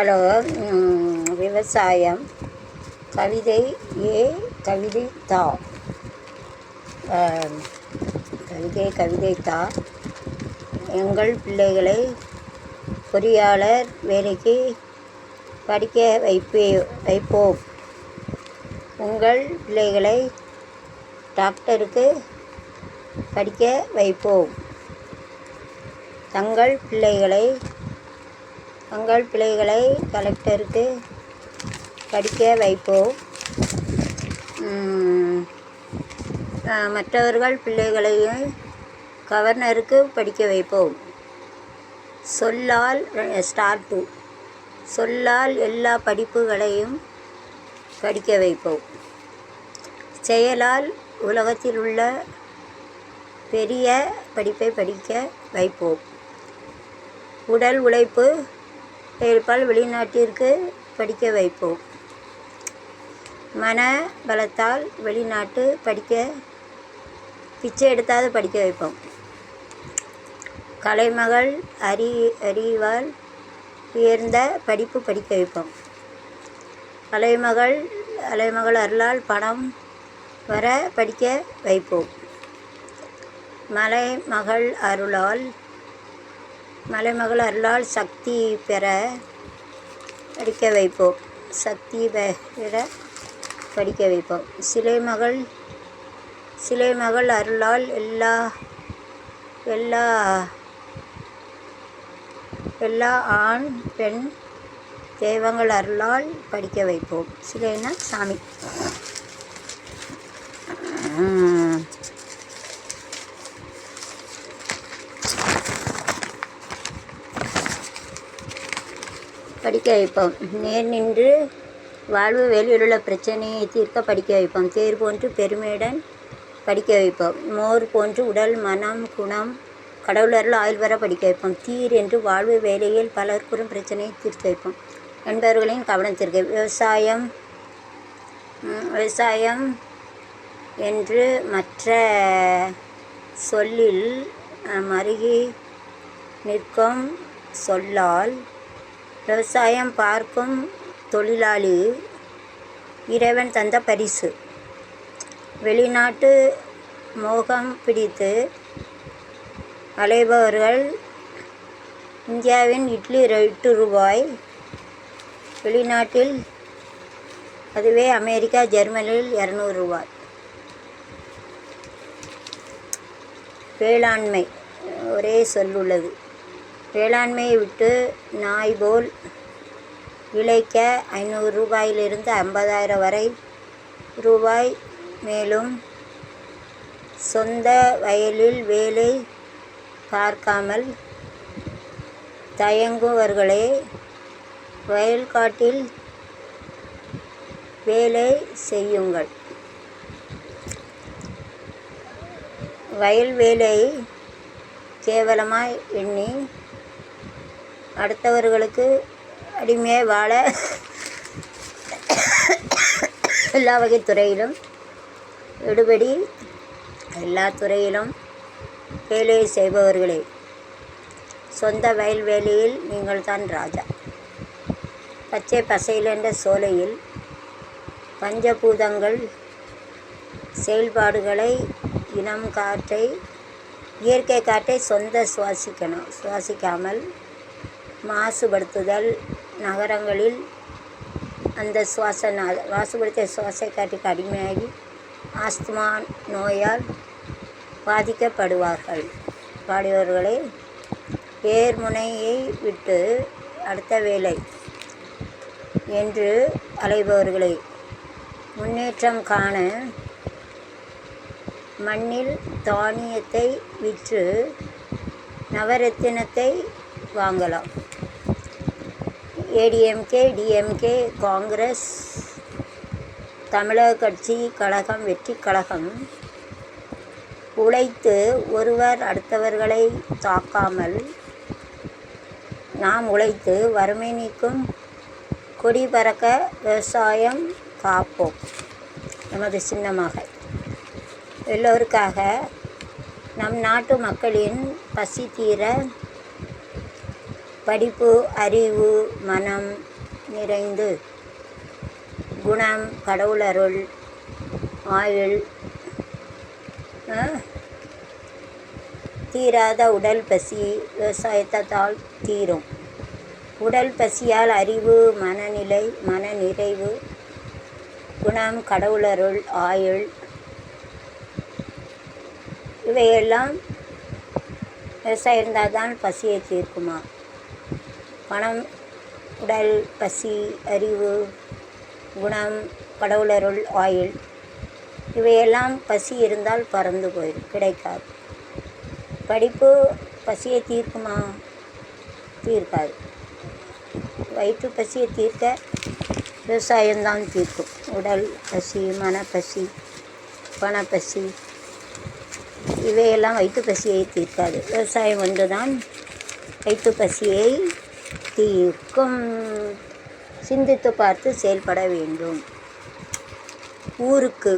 Hello விவசாயம். கவிதை ஏ கவிதை தா. கவிதை கவிதை தா. எங்கள் பிள்ளைகளை பொறியாளர் வேலைக்கு படிக்க வைப்பே வைப்போம். உங்கள் பிள்ளைகளை டாக்டருக்கு படிக்க வைப்போம். தங்கள் பிள்ளைகளை தங்கள் பிள்ளைகளை கலெக்டருக்கு படிக்க வைப்போம். மற்றவர்கள் பிள்ளைகளையும் கவர்னருக்கு படிக்க வைப்போம். சொல்லால் ஸ்டார் டூ. சொல்லால் எல்லா படிப்புகளையும் படிக்க வைப்போம். செயலால் உலகத்தில் உள்ள பெரிய படிப்பை படிக்க வைப்போம். உடல் உழைப்பு பெயர்ப்பால் வெளிநாட்டிற்கு படிக்க வைப்போம். மன பலத்தால் வெளிநாட்டு படிக்க பிச்சை எடுத்தாவது படிக்க வைப்போம். கலைமகள் அறி அறிவால் உயர்ந்த படிப்பு படிக்க வைப்போம். கலைமகள் அலைமகள் அருளால் பணம் வர படிக்க வைப்போம். மலைமகள் அருளால் மலைமகள் அருளால் சக்தி பெற படிக்க வைப்போம். சக்தி பெற படிக்க வைப்போம். சிலை மகள் சிலை மகள் அருளால் எல்லா எல்லா எல்லா ஆண் பெண் தெய்வங்கள் அருளால் படிக்க வைப்போம். சிலைனா சாமி. படிக்க வைப்போம். நேர் நின்று வாழ்வு வெளியிலுள்ள பிரச்சனையை தீர்க்க படிக்க வைப்போம். தேர் போன்று பெருமையுடன் படிக்க வைப்போம். மோர் போன்று உடல் மனம் குணம் கடவுளர்கள் ஆயுள் வர படிக்க வைப்போம். தீர் என்று வாழ்வு வேலையில் பலர் கூறும் பிரச்சனையை தீர்த்து வைப்போம். என்பவர்களின் கவனத்திற்கு விவசாயம் விவசாயம் என்று மற்ற சொல்லில் மருகி நிற்கும் சொல்லால் விவசாயம் பார்க்கும் தொழிலாளி இறைவன் தந்த பரிசு. வெளிநாட்டு மோகம் பிடித்து அலைபவர்கள் இந்தியாவின் இட்லி எட்டு ரூபாய் வெளிநாட்டில் அதுவே அமெரிக்கா ஜெர்மனியில் இரநூறு ரூபாய். வேளாண்மை ஒரே சொல்லுள்ளது. வேளாண்மையை விட்டு நாய் போல் விளைக்க ஐநூறு ரூபாயிலிருந்து ஐம்பதாயிரம் வரை ரூபாய். மேலும் சொந்த வயலில் வேலை பார்க்காமல் தயங்குவர்களே வயல்காட்டில் வேலை செய்யுங்கள். வயல் வேலையை கேவலமாய் எண்ணி அடுத்தவர்களுக்கு அடிமையாக வாழ எல்லா வகை துறையிலும் எடுபடி எல்லா துறையிலும் வேலையை செய்பவர்களே சொந்த வயல் வேலையில் நீங்கள் தான் ராஜா. பச்சை பசையிலென்ற சோலையில் பஞ்சபூதங்கள் செயல்பாடுகளை இனம் காற்றை இயற்கை காற்றை சொந்த சுவாசிக்கணும் சுவாசிக்காமல் மாசுபடுத்துதல் நகரங்களில் அந்த சுவாச மாசுபடுத்திய சுவாச காற்றுக்கு அடிமையாகி ஆஸ்துமா நோயால் பாதிக்கப்படுவார்கள். பாடியவர்களே ஏர்முனையை விட்டு அடுத்த வேலை என்று அலைபவர்களை முன்னேற்றம் காண மண்ணில் தானியத்தை விற்று நவரத்தினத்தை வாங்கலாம். ஏடிஎம்கே டிஎம்கே காங்கிரஸ் தமிழக கட்சி கழகம் வெற்றி கழகம் உழைத்து ஒருவர் அடுத்தவர்களை தாக்காமல் நாம் உழைத்து வறுமை நீக்கும் கொடி பறக்க விவசாயம் காப்போம். நமது சின்னமாக. எல்லோருக்காக நம் நாட்டு மக்களின் பசி தீர படிப்பு அறிவு மனம் நிறைந்து குணம் கடவுளருள் ஆயுள் தீராத உடல் பசி விவசாயத்தால் தீரும். உடல் பசியால் அறிவு மனநிலை மன நிறைவு குணம் கடவுளருள் ஆயுள் இவையெல்லாம் விவசாயம் இருந்தால் தான் பசியை தீர்க்குமா? பணம் உடல் பசி அறிவு குணம் கடவுளருள் ஆயுள். இவையெல்லாம் பசி இருந்தால் பறந்து போயிடும் கிடைக்காது. படிப்பு பசியை தீர்க்குமா? தீர்க்காது. வயிற்று பசியை தீர்க்க விவசாயம்தான் தீர்க்கும். உடல் பசி மனப்பசி பணப்பசி இவையெல்லாம் வயிற்று பசியை தீர்க்காது. விவசாயம் ஒன்று தான் வயிற்று பசியை தீர்க்கும் சிந்தித்து பார்த்து செயல்பட வேண்டும். ஊருக்கு